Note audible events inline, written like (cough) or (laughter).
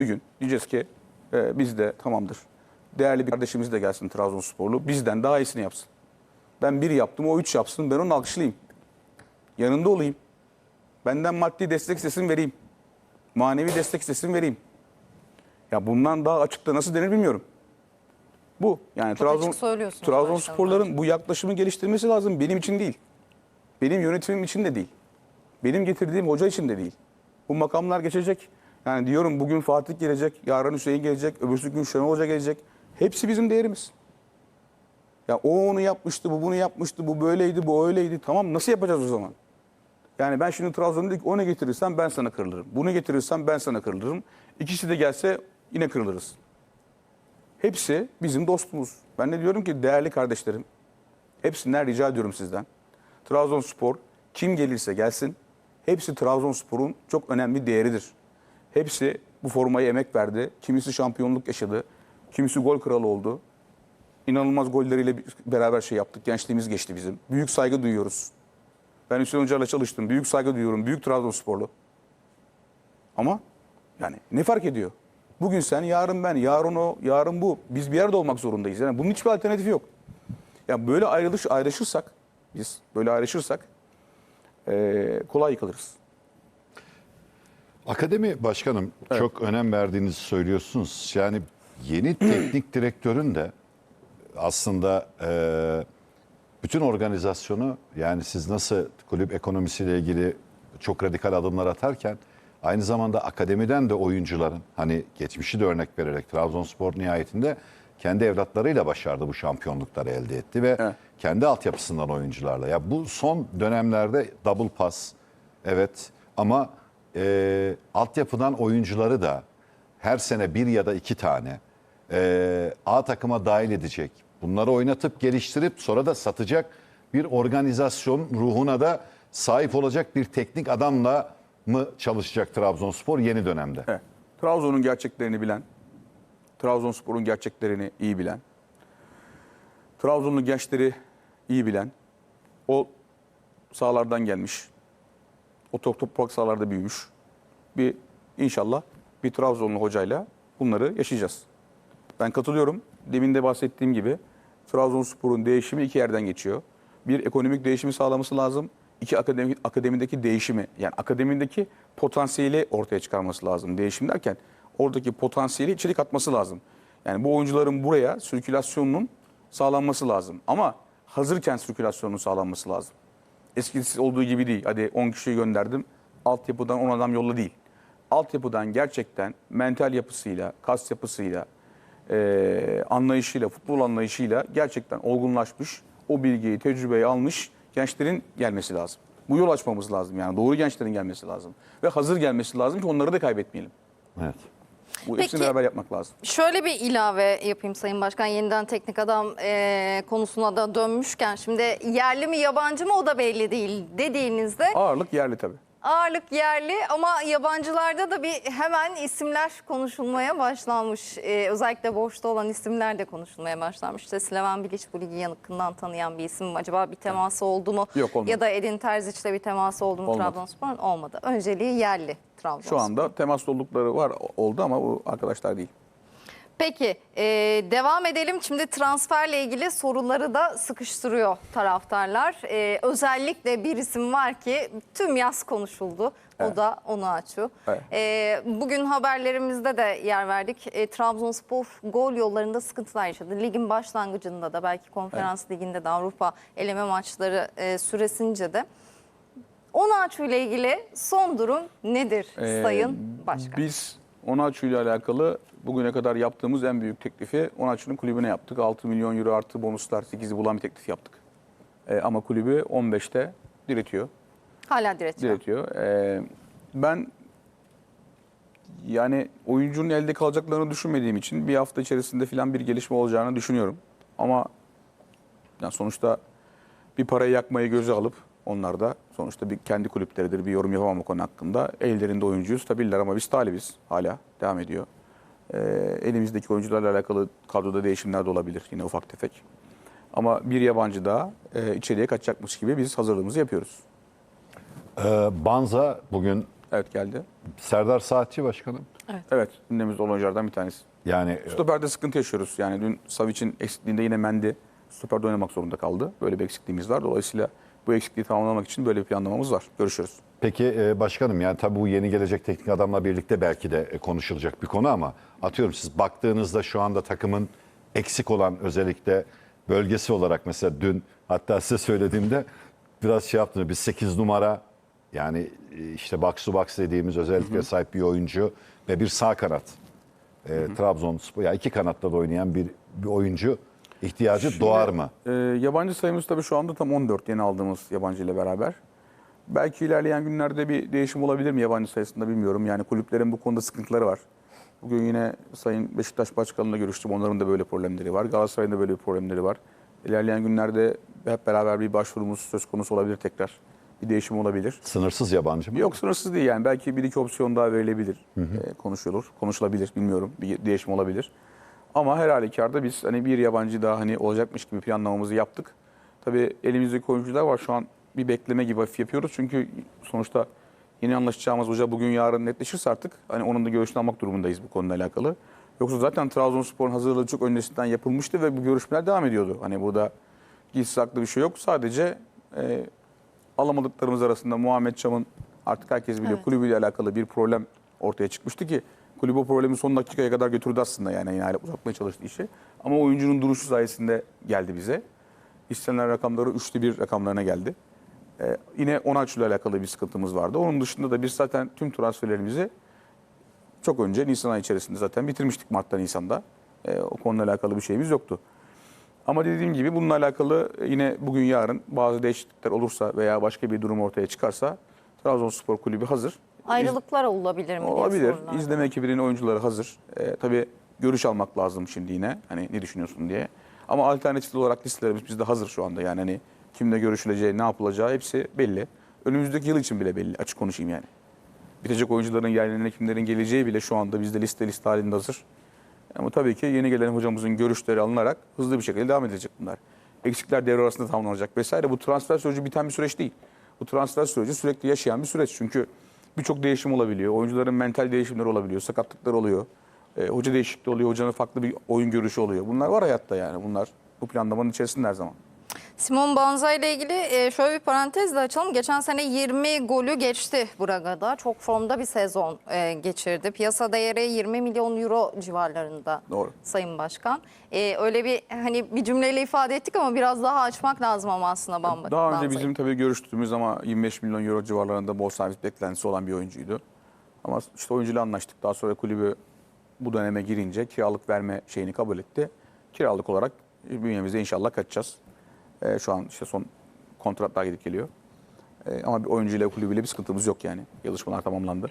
bir gün diyeceğiz ki e, biz de tamamdır. Değerli bir kardeşimiz de gelsin Trabzonsporlu. Bizden daha iyisini yapsın. Ben bir yaptım o üç yapsın. Ben onu alkışlayayım. Yanında olayım. Benden maddi destek sesini vereyim. Manevi destek sesini vereyim. Ya bundan daha açıkta nasıl denir bilmiyorum. Bu. Yani Çok Trabzon Trabzonsporların bu yaklaşımı geliştirmesi lazım. Benim için değil. Benim yönetimim için de değil. Benim getirdiğim hoca için de değil. Bu makamlar geçecek. Yani diyorum bugün Fatih gelecek, yarın Hüseyin gelecek, öbürsü gün Şenol Hoca gelecek. Hepsi bizim değerimiz. Ya o onu yapmıştı, bu bunu yapmıştı, bu böyleydi, bu öyleydi. Tamam nasıl yapacağız o zaman? Yani ben şimdi Trabzon'da dedik onu getirirsem ben sana kırılırım. Bunu getirirsem ben sana kırılırım. İkisi de gelse yine kırılırız. Hepsi bizim dostumuz. Ben de diyorum ki değerli kardeşlerim, hepsinden rica ediyorum sizden. Trabzonspor kim gelirse gelsin, hepsi Trabzonspor'un çok önemli değeridir. Hepsi bu formayı emek verdi. Kimisi şampiyonluk yaşadı, kimisi gol kralı oldu. İnanılmaz golleriyle beraber şey yaptık. Gençliğimiz geçti bizim. Büyük saygı duyuyoruz. Ben Hüseyin Hoca'yla çalıştım. Büyük saygı duyuyorum. Büyük Trabzonsporlu. Ama yani ne fark ediyor? Bugün sen, yarın ben, yarın o, yarın bu. Biz bir yerde olmak zorundayız. Yani bunun hiçbir alternatifi yok. Ya böyle ayrılış ayrışırsak, biz böyle ayrışırsak eee, kolay yıkılırız. Akademi başkanım çok önem verdiğinizi söylüyorsunuz. Yani yeni (clears throat) teknik direktörün de aslında e, bütün organizasyonu yani siz nasıl kulüp ekonomisiyle ilgili çok radikal adımlar atarken aynı zamanda akademiden de oyuncuların hani geçmişi de örnek vererek Trabzonspor nihayetinde kendi evlatlarıyla başardı bu şampiyonlukları elde etti ve Evet. kendi altyapısından oyuncularla. Ya bu son dönemlerde double pass evet ama e, altyapıdan oyuncuları da her sene bir ya da iki tane e, A takıma dahil edecek. Bunları oynatıp geliştirip sonra da satacak bir organizasyon ruhuna da sahip olacak bir teknik adamla mı çalışacak Trabzonspor yeni dönemde? Evet. Trabzon'un gerçeklerini bilen, Trabzonspor'un gerçeklerini iyi bilen, Trabzonlu gençleri iyi bilen, o sahalardan gelmiş, o top toprak sahalarda büyümüş bir inşallah bir Trabzonlu hocayla bunları yaşayacağız. Ben katılıyorum. Demin de bahsettiğim gibi Trabzonspor'un değişimi iki yerden geçiyor. Bir ekonomik değişimi sağlaması lazım. İki akademi, akademideki değişimi yani akademideki potansiyeli ortaya çıkarması lazım. Değişim derken oradaki potansiyeli içeri katması lazım. Yani bu oyuncuların buraya sirkülasyonunun sağlanması lazım. Ama hazırken sirkülasyonun sağlanması lazım. Eskisi olduğu gibi değil. Hadi 10 kişiyi gönderdim. Altyapıdan 10 adam yolla değil. Altyapıdan gerçekten mental yapısıyla, kas yapısıyla, eee, anlayışıyla, futbol anlayışıyla gerçekten olgunlaşmış, o bilgiyi, tecrübeyi almış gençlerin gelmesi lazım. Bu yol açmamız lazım yani. Doğru gençlerin gelmesi lazım. Ve hazır gelmesi lazım ki onları da kaybetmeyelim. Evet. Bu hepsini Peki- beraber yapmak lazım. Şöyle bir ilave yapayım Sayın Başkan. Yeniden teknik adam e, konusuna da dönmüşken şimdi yerli mi yabancı mı o da belli değil dediğinizde Ağırlık yerli tabii. Ağırlık yerli ama yabancılarda da bir hemen isimler konuşulmaya başlanmış. E, özellikle boşta olan isimler de konuşulmaya başlanmış. İşte Slaven Bilic bu ligi yakından tanıyan bir isim mi? Acaba bir teması oldu mu? Yok, olmadı. Ya da Edin Terzic'le bir teması oldu mu Olmadı. Trabzonspor'un? Olmadı. Önceliği yerli Trabzonspor. Şu anda temas oldukları var oldu ama bu arkadaşlar değil. Peki e, devam edelim. Şimdi transferle ilgili soruları da sıkıştırıyor taraftarlar. E, özellikle bir isim var ki tüm yaz konuşuldu. O da Onuachu. Evet. E, bugün haberlerimizde de yer verdik. E, Trabzonspor gol yollarında sıkıntılar yaşadı. Ligin başlangıcında da belki konferans liginde de Avrupa eleme maçları e, süresince de. Onuachu ile ilgili son durum nedir Ee, Sayın Başkan? Biz Onaçu ile alakalı bugüne kadar yaptığımız en büyük teklifi Onaçu'nun kulübüne yaptık. 6 milyon euro artı bonuslar 8'i bulan bir teklif yaptık. Ee, ama kulübü 15'te diretiyor. Hala diretiyor. diretiyor. Ee, ben yani oyuncunun elde kalacaklarını düşünmediğim için bir hafta içerisinde falan bir gelişme olacağını düşünüyorum. Ama yani sonuçta bir parayı yakmayı göze alıp onlar da sonuçta bir kendi kulüpleridir bir yorum yapamam o konu hakkında. Ellerinde oyuncuyuz tabiler ama biz talibiz hala devam ediyor. Ee, elimizdeki oyuncularla alakalı kadroda değişimler de olabilir yine ufak tefek. Ama bir yabancı daha e, içeriye kaçacakmış gibi biz hazırlığımızı yapıyoruz. Ee, Banza bugün Evet geldi. Serdar Saatçi başkanım. Evet gündemimizde olan oyunculardan bir tanesi. Yani Stoper'de sıkıntı yaşıyoruz. Yani dün Savic'in eksikliğinde yine Mendy stoperde oynamak zorunda kaldı. Böyle bir eksikliğimiz var. Dolayısıyla bu eksikliği tamamlamak için böyle bir planlamamız var. Görüşürüz. Peki e, başkanım yani tabii bu yeni gelecek teknik adamla birlikte belki de e, konuşulacak bir konu ama atıyorum siz baktığınızda şu anda takımın eksik olan özellikle bölgesi olarak mesela dün hatta size söylediğimde biraz şey yaptınız bir 8 numara yani e, işte box to box dediğimiz özellikle sahip bir oyuncu ve bir sağ kanat. E, Trabzonspor ya iki kanatta da oynayan bir, bir oyuncu ihtiyacı doğar mı? Ee, yabancı sayımız tabii şu anda tam 14 yeni aldığımız yabancı ile beraber. Belki ilerleyen günlerde bir değişim olabilir mi yabancı sayısında bilmiyorum. Yani kulüplerin bu konuda sıkıntıları var. Bugün yine Sayın Beşiktaş Başkanı'na görüştüm. Onların da böyle problemleri var. Galatasaray'ın da böyle bir problemleri var. İlerleyen günlerde hep beraber bir başvurumuz söz konusu olabilir tekrar. Bir değişim olabilir. Sınırsız yabancı mı? Yok sınırsız değil yani. Belki bir iki opsiyon daha verilebilir. Ee, konuşulur. Konuşulabilir bilmiyorum. Bir değişim olabilir. Ama her halükarda biz hani bir yabancı daha hani olacakmış gibi planlamamızı yaptık. Tabii elimizdeki oyuncular var. Şu an bir bekleme gibi hafif yapıyoruz. Çünkü sonuçta yeni anlaşacağımız hoca bugün yarın netleşirse artık hani onun da görüşünü almak durumundayız bu konuyla alakalı. Yoksa zaten Trabzonspor'un hazırlığı çok öncesinden yapılmıştı ve bu görüşmeler devam ediyordu. Hani burada gizli saklı bir şey yok. Sadece e, alamadıklarımız arasında Muhammed Çam'ın artık herkes biliyor Evet. kulübüyle alakalı bir problem ortaya çıkmıştı ki kulüp problemi son dakikaya kadar götürdü aslında yani yine hala uzatmaya çalıştı işi. Ama oyuncunun duruşu sayesinde geldi bize. İstenilen rakamları üçlü bir rakamlarına geldi. Ee, yine Onaçu ile alakalı bir sıkıntımız vardı. Onun dışında da biz zaten tüm transferlerimizi çok önce Nisan ayı içerisinde zaten bitirmiştik Mart'ta Nisan'da. Ee, o konuyla alakalı bir şeyimiz yoktu. Ama dediğim gibi bununla alakalı yine bugün yarın bazı değişiklikler olursa veya başka bir durum ortaya çıkarsa Trabzonspor Kulübü hazır. Ayrılıklar olabilir mi? diye Olabilir. İzleme ekibinin oyuncuları hazır. Ee, tabii görüş almak lazım şimdi yine. Hani ne düşünüyorsun diye. Ama alternatif olarak listelerimiz bizde hazır şu anda. Yani hani kimle görüşüleceği, ne yapılacağı hepsi belli. Önümüzdeki yıl için bile belli. Açık konuşayım yani. Bitecek oyuncuların yerlerine kimlerin geleceği bile şu anda bizde liste liste halinde hazır. Ama tabii ki yeni gelen hocamızın görüşleri alınarak hızlı bir şekilde devam edecek bunlar. Eksikler devre arasında tamamlanacak vesaire. Bu transfer süreci biten bir süreç değil. Bu transfer süreci sürekli yaşayan bir süreç. Çünkü birçok değişim olabiliyor. Oyuncuların mental değişimleri olabiliyor. Sakatlıklar oluyor. E, hoca değişikliği oluyor. Hocanın farklı bir oyun görüşü oluyor. Bunlar var hayatta yani. Bunlar bu planlamanın içerisinde her zaman. Simon Banza ile ilgili e, şöyle bir parantez de açalım. Geçen sene 20 golü geçti Braga'da. Çok formda bir sezon e, geçirdi. Piyasa değeri 20 milyon euro civarlarında. Doğru. Sayın Başkan. E, öyle bir hani bir cümleyle ifade ettik ama biraz daha açmak lazım ama aslında Bamba. Daha önce Banza'yı. bizim tabii görüştüğümüz ama 25 milyon euro civarlarında bol servis beklentisi olan bir oyuncuydu. Ama işte oyuncuyla anlaştık. Daha sonra kulübü bu döneme girince kiralık verme şeyini kabul etti. Kiralık olarak bünyemizde inşallah kaçacağız. Ee, şu an işte son kontratlar gidip geliyor. Ee, ama bir oyuncuyla kulübüyle bir sıkıntımız yok yani. Yazışmalar tamamlandı.